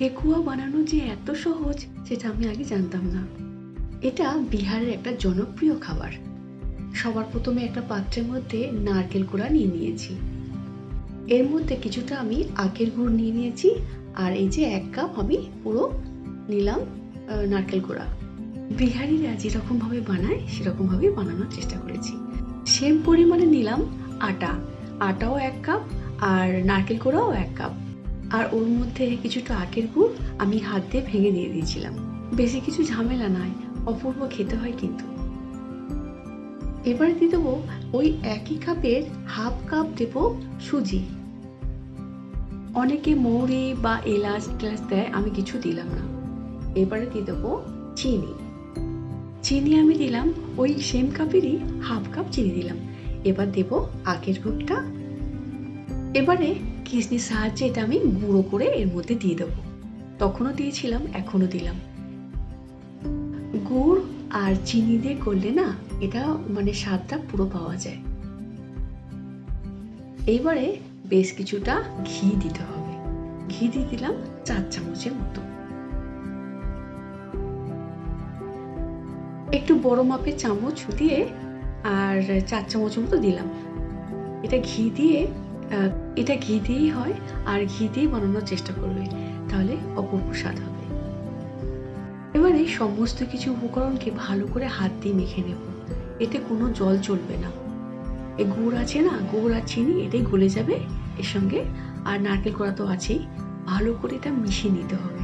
ঠেকুয়া বানানো যে এত সহজ, সেটা আমি আগে জানতাম না। এটা বিহারের একটা জনপ্রিয় খাবার। সবার প্রথমে একটা পাত্রের মধ্যে নারকেল কোড়া নিয়ে নিয়েছি। এর মধ্যে কিছুটা আমি আখের গুড় নিয়ে নিয়েছি, আর এই যে এক কাপ আমি পুরো নিলাম নারকেল কোড়া। বিহারিরা যেরকমভাবে বানায়, সেরকমভাবেই বানানোর চেষ্টা করেছি। সেম পরিমাণে নিলাম আটা। আটাও এক কাপ, আর নারকেল কোড়াও এক কাপ। আর ওর মধ্যে কিছুটা আখের গুড় আমি হাত দিয়ে ভেঙে দিয়ে দিয়েছিলাম। বেশি কিছু ঝামেলা নয়, অপূর্ব খেতে হয় কিন্তু। এবারে দিয়ে দেবো ওই একই কাপের হাফ কাপ দেব সুজি। অনেকে মৌরি বা এলাচ টেলাচ দেয়, আমি কিছু দিলাম না। এবারে দিয়ে দেবো চিনি। চিনি আমি দিলাম, ওই সেম কাপেরই হাফ কাপ চিনি দিলাম। এবার দেব আখের গুড়টা। এবারে কিসনির সাহায্যে এটা আমি গুঁড়ো করে এর মধ্যে দিয়ে দেবো। তখনও দিয়েছিলাম, এখনও দিলাম। গুড় আর চিনি দিয়ে করলে না, এটা মানে স্বাদটা পুরো পাওয়া যায়। এইবারে বেশ কিছুটা ঘি দিতে হবে। ঘি দিয়ে দিলাম চার চামচের মতো। একটু বড় মাপের চামচ দিয়ে আর চার চামচের মতো দিলাম। এটা ঘি দিয়ে এটা ঘি দিয়েই হয়, আর ঘি দিয়ে বানানোর চেষ্টা করবে। তাহলে অপূর্ব স্বাদ হবে। এবারে সমস্ত কিছু উপকরণকে ভালো করে হাত দিয়ে মেখে নেব। এতে কোনো জল চলবে না। এই গুড় আছে না? গুড় আর চিনি এটাই গলে যাবে। এর সঙ্গে আর নারকেল করা তো আছেই। ভালো করে এটা মিশিয়ে নিতে হবে।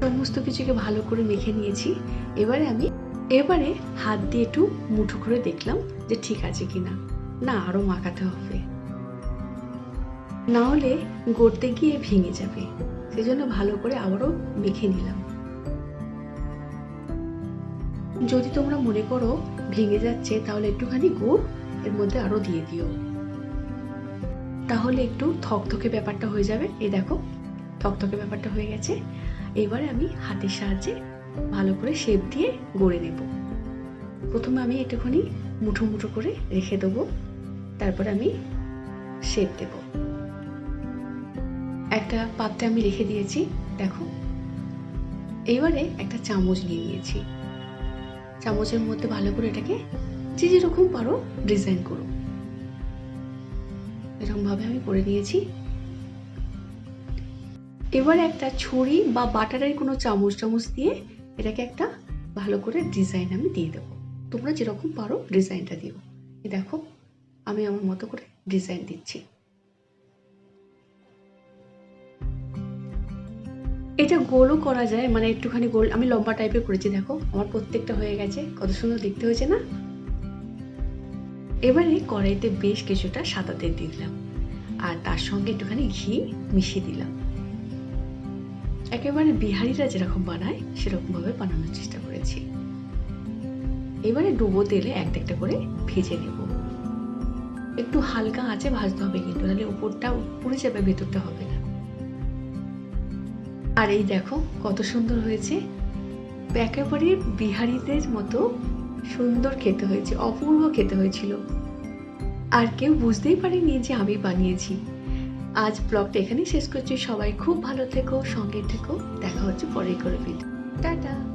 সমস্ত কিছুকে ভালো করে মেখে নিয়েছি। এবারে আমি, এবারে হাত দিয়ে একটু মুঠো করে দেখলাম যে ঠিক আছে কিনা। না, আরও মাখাতে হবে। না হলে গড়তে গিয়ে ভেঙে যাবে। সেই জন্য ভালো করে আবারও মেখে নিলাম। যদি তোমরা মনে করো ভেঙে যাচ্ছে, তাহলে একটুখানি গুড় এর মধ্যে আরও দিয়ে দিও। তাহলে একটু থকথকে ব্যাপারটা হয়ে যাবে। এই দেখো, থকথকে ব্যাপারটা হয়ে গেছে। এবারে আমি হাতের সাহায্যে ভালো করে শেপ দিয়ে গড়ে নেব। প্রথমে আমি একটুখানি মুঠো মুঠো করে রেখে দেবো। তারপর আমি শেপ দেব। একটা পাত্রে আমি রেখে দিয়েছি, দেখো। এবারে একটা চামচ নিয়ে নিয়েছি। চামচের মধ্যে ভালো করে এটাকে যে যেরকম পারো ডিজাইন করো। এরকম ভাবে আমি করে নিয়েছি। এবার একটা ছুরি বা বাটারের কোনো চামচ চামচ দিয়ে এটাকে একটা ভালো করে ডিজাইন আমি দিয়ে দেবো। তোমরা যেরকম পারো ডিজাইনটা দিও। দেখো, আমি আমার মতো করে ডিজাইন দিচ্ছি। এটা গোলও করা যায় মানে একটুখানি গোল, আমি লম্বা টাইপের করেছি, দেখো, আমার প্রত্যেকটা হয়ে গেছে, কত সুন্দর দেখতে হয়েছে না? এবারে কড়াইতে বেশ কিছুটা সাদা তেল দিলাম, আর তার সঙ্গে একটুখানি ঘি মিশিয়ে দিলাম। একেবারে বিহারিরা যেরকম বানায়, সেরকমভাবে বানানোর চেষ্টা করেছি। এবারে ডুবো তেলে একটা একটা করে ভেজে নেব। একটু হালকা আঁচে ভাজতে হবে কিন্তু নাহলে উপরটা পুড়ে যাবে, ভেতরটা হবে না। আর এই দেখো কত সুন্দর হয়েছে। একেবারে বিহারিদের মতো সুন্দর খেতে হয়েছে, অপূর্ব খেতে হয়েছিল। আর কেউ বুঝতেই পারেনি যে আমি বানিয়েছি। আজ ব্লগটা এখানেই শেষ করছি। সবাই খুব ভালো থেকো, সঙ্গে থেকো। দেখা হচ্ছে পরেই করে ভিডিও টাটা।